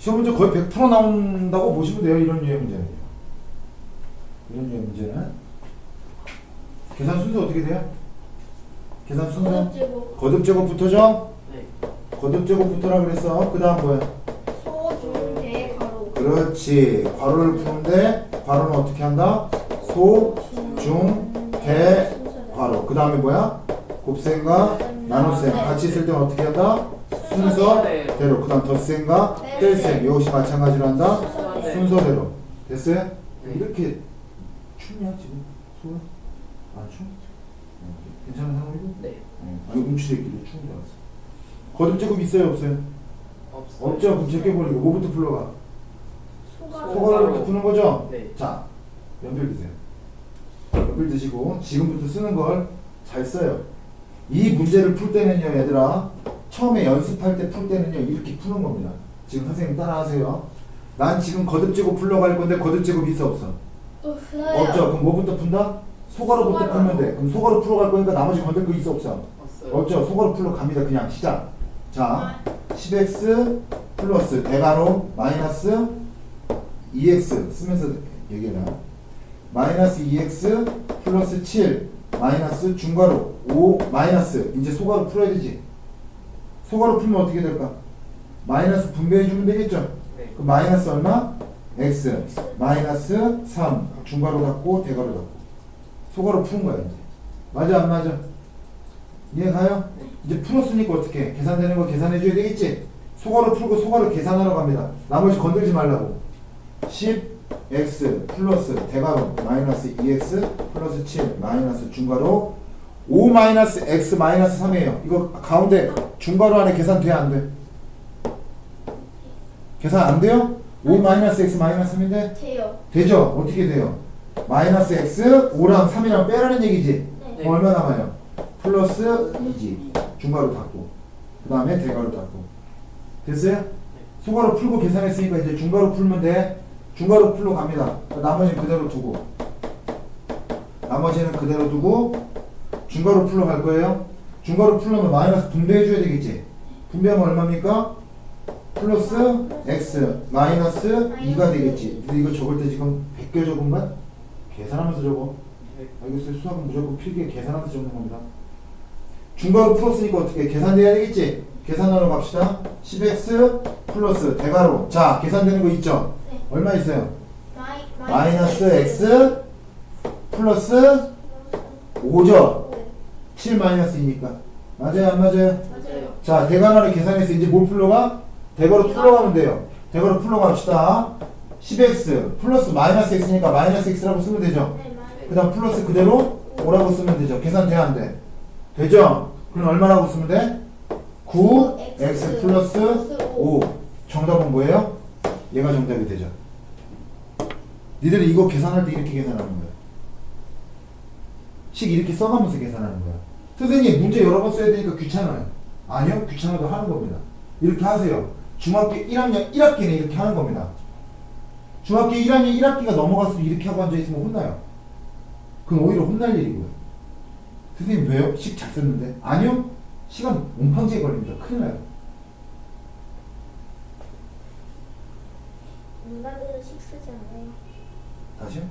시험 문제 거의 100% 나온다고 보시면 돼요. 이런 유형 문제는요. 이런 유형 문제는 계산 순서 어떻게 돼요? 계산 순서 거듭제곱 거듭 제곱부터죠? 네. 거듭 제곱부터라 그랬어. 그 다음 뭐야? 소중대 가로 그렇지. 괄호를 푸는데 괄호는 어떻게 한다? 소, 중, 대, 괄호. 그 다음에 뭐야? 곱셈과 나눗셈. 같이 있을 때는 어떻게 한다? 순서 대로. 그 다음 덧셈과 뗄셈. 이것이 마찬가지로 한다? 네. 순서대로. 됐어요? 네. 이렇게 춥냐 지금? 소은? 안? 어, 괜찮은 상황이고? 네. 어, 아니 움츠렸길래 추운 줄 알았어. 거듭 제곱 있어요 없어요? 없어요. 없죠? 그럼 제껴버리고 뭐부터 풀러가? 소가로 소가로부터 푸는 거죠? 네. 자, 연필 드세요. 연필 드시고 지금부터 쓰는 걸 잘 써요. 이 문제를 풀 때는요, 얘들아. 처음에 연습할 때 풀 때는요, 이렇게 푸는 겁니다. 지금 선생님 따라하세요. 난 지금 거듭제곱 풀러갈 건데 거듭제곱 있어 없어? 없어요 없죠? 그럼 뭐부터 푼다? 소가로부터 소가로. 풀면 돼. 그럼 소가로 풀어갈 거니까 나머지 건들 거 있어 없어? 없어요. 없죠? 소가로 풀러 갑니다. 그냥 시작. 자, 10x 플러스 대괄호 마이너스 2x 쓰면서 얘기해라. 마이너스 2x 플러스 7 마이너스 중괄호 5 마이너스 이제 소괄호 풀어야 되지. 소괄호 풀면 어떻게 될까? 마이너스 분배해 주면 되겠죠? 네. 그 마이너스 얼마? x 마이너스 3 중괄호 닫고 대괄호 닫고 소괄호 푸는 거야 이제. 맞아 안 맞아? 이해 가요? 이제 풀었으니까 어떻게 계산되는 거 계산해 줘야 되겠지? 소괄호 풀고 소괄호 계산하러 갑니다. 나머지 건들지 말라고. 10x 플러스 대괄호 마이너스 2x 플러스 7 마이너스 중괄호 5 마이너스 x 마이너스 3이에요. 이거 가운데 중괄호 안에 계산 돼 안 돼? 계산 안 돼요? 5 마이너스 x 마이너스 3인데 돼요 되죠? 어떻게 돼요? 마이너스 x 5랑 3이랑 빼라는 얘기지? 네. 얼마 남아요? 플러스 2지 중괄호 닫고 그 다음에 대괄호 닫고 됐어요? 소괄호 풀고 계산했으니까 이제 중괄호 풀면 돼 중괄호 풀러 갑니다 나머지는 그대로 두고 나머지는 그대로 두고 중괄호 풀러 갈 거예요 중괄호 풀려면 마이너스 분배해 줘야 되겠지 분배하면 얼마입니까? 플러스 x 마이너스 2가 되겠지 근데 이거 적을 때 지금 100개 적은 거야? 계산하면서 적어 네. 알겠어요? 수학은 무조건 필기에 계산하면서 적는 겁니다. 중괄호 풀었으니까 어떻게 계산돼야 되겠지? 계산하러 갑시다. 10x 플러스 대괄호. 자, 계산되는 거 있죠? 네. 얼마 있어요? 마이, 마이너스 x 플러스 5죠? 7 마이너스 2니까. 맞아요, 안 맞아요? 맞아요 자, 대괄호를 계산해서 이제 뭘 풀러가? 대괄호 풀러가면 돼요. 대괄호 풀러갑시다. 10x 플러스 마이너스 x니까 마이너스 x라고 쓰면 되죠? 네 그 다음 플러스 그대로 5라고 쓰면 되죠. 계산 돼야 안 돼? 되죠? 그럼 얼마라고 쓰면 돼? 9 x 플러스 5 정답은 뭐예요? 얘가 정답이 되죠. 니들이 이거 계산할 때 이렇게 계산하는 거야. 식 이렇게 써가면서 계산하는 거야. 선생님 문제 여러 번 써야 되니까 귀찮아요. 아니요? 귀찮아도 하는 겁니다. 이렇게 하세요. 중학교 1학년 1학기는 이렇게 하는 겁니다. 중학교 1학년 1학기가 넘어갔으면 이렇게 하고 앉아있으면 혼나요. 그건 오히려 혼날 일이고요. 선생님 왜요? 식 잘 썼는데? 아니요? 시간 옴팡지에 걸립니다. 큰일 나요. 인간들은 식 쓰지 않아요 다시요?